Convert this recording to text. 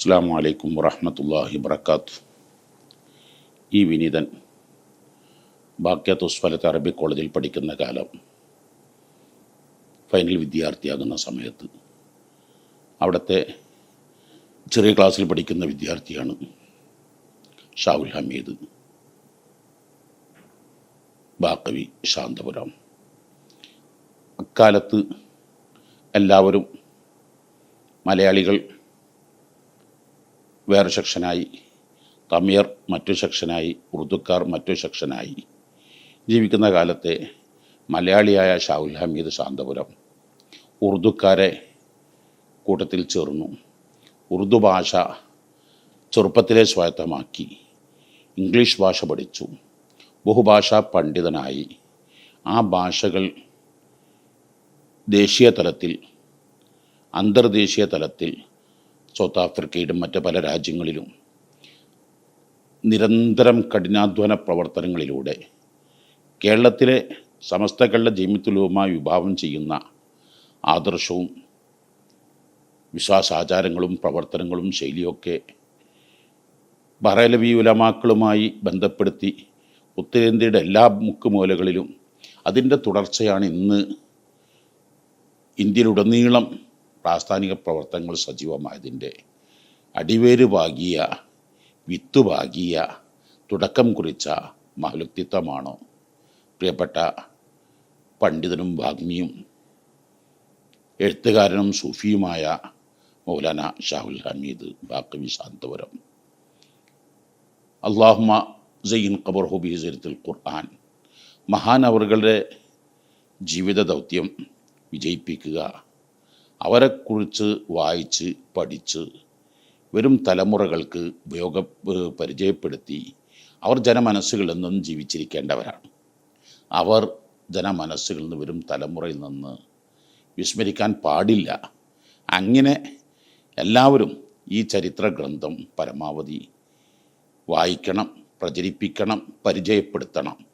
അസ്സാം വലൈക്കും വറഹമത്തല്ലാഹി വർക്കാത്തു ഈ വിനീതൻ ഉസ്ഫലത്ത് അറബി കോളേജിൽ പഠിക്കുന്ന കാലം ഫൈനൽ വിദ്യാർത്ഥിയാകുന്ന സമയത്ത് അവിടുത്തെ ചെറിയ ക്ലാസ്സിൽ പഠിക്കുന്ന വിദ്യാർത്ഥിയാണ് ഷാവുൽ ഹമീദ്. ബാക്കവി ശാന്തപുരം. അക്കാലത്ത് എല്ലാവരും മലയാളികൾ വേറെ സെക്ഷനായി തമിയർ മറ്റു സെക്ഷനായി ഉറുദുക്കാർ മറ്റു സെക്ഷനായി ജീവിക്കുന്ന കാലത്തെ മലയാളിയായ ഷാഹുൽ ഹമീദ് ശാന്തപുരം ഉറുദുക്കാരെ കൂട്ടത്തിൽ ചേർന്നു. ഉറുദു ഭാഷ ചെറുപ്പത്തിലെ സ്വായത്തമാക്കി. ഇംഗ്ലീഷ് ഭാഷ പഠിച്ചു. ബഹുഭാഷാ പണ്ഡിതനായി. ആ ഭാഷകൾ ദേശീയ തലത്തിൽ അന്തർദേശീയ തലത്തിൽ സൗത്ത് ആഫ്രിക്കയിലും മറ്റ് പല രാജ്യങ്ങളിലും നിരന്തരം കഠിനാധ്വാന പ്രവർത്തനങ്ങളിലൂടെ കേരളത്തിലെ സമസ്ത കേരള ജൈമിത്തുലവുമായി വിഭാവം ചെയ്യുന്ന ആദർശവും വിശ്വാസാചാരങ്ങളും പ്രവർത്തനങ്ങളും ശൈലിയൊക്കെ ബറലവി ഉലമാക്കളുമായി ബന്ധപ്പെടുത്തി ഉത്തരേന്ത്യയുടെ എല്ലാ മുക്കുമൂലകളിലും അതിന്റെ തുടർച്ചയാണ് ഇന്ന് ഇന്ത്യയിലുടനീളം പ്രാസ്ഥാനിക പ്രവർത്തനങ്ങൾ സജീവമായതിന്റെ അടിവേര് പാകിയ വിത്ത് പാകിയ തുടക്കം കുറിച്ച മഹലുക്തിത്വമാണോ പ്രിയപ്പെട്ട പണ്ഡിതനും വാഗ്മിയും എഴുത്തുകാരനും സൂഫിയുമായ മൗലാന ഷാഹുൽ ഹമീദ് ബാക്കവി ശാന്തപുരം. അള്ളാഹുമ സയ്യിൻ ഖബർ ഹുബി സരിത്തുൽ ഖുർആൻ. മഹാനവറുകളുടെ ജീവിത ദൗത്യം വിജയിപ്പിക്കുക. അവരെക്കുറിച്ച് വായിച്ച് പഠിച്ച് വരും തലമുറകൾക്ക് ഉപയോഗ പരിചയപ്പെടുത്തി അവർ ജനമനസ്സുകളിൽ നിന്നും ജീവിച്ചിരിക്കേണ്ടവരാണ്. അവർ ജനമനസ്സുകളിൽ നിന്ന് വരും തലമുറയിൽ നിന്ന് വിസ്മരിക്കാൻ പാടില്ല. അങ്ങനെ എല്ലാവരും ഈ ചരിത്ര ഗ്രന്ഥം പരമാവധി വായിക്കണം പ്രചരിപ്പിക്കണം പരിചയപ്പെടുത്തണം.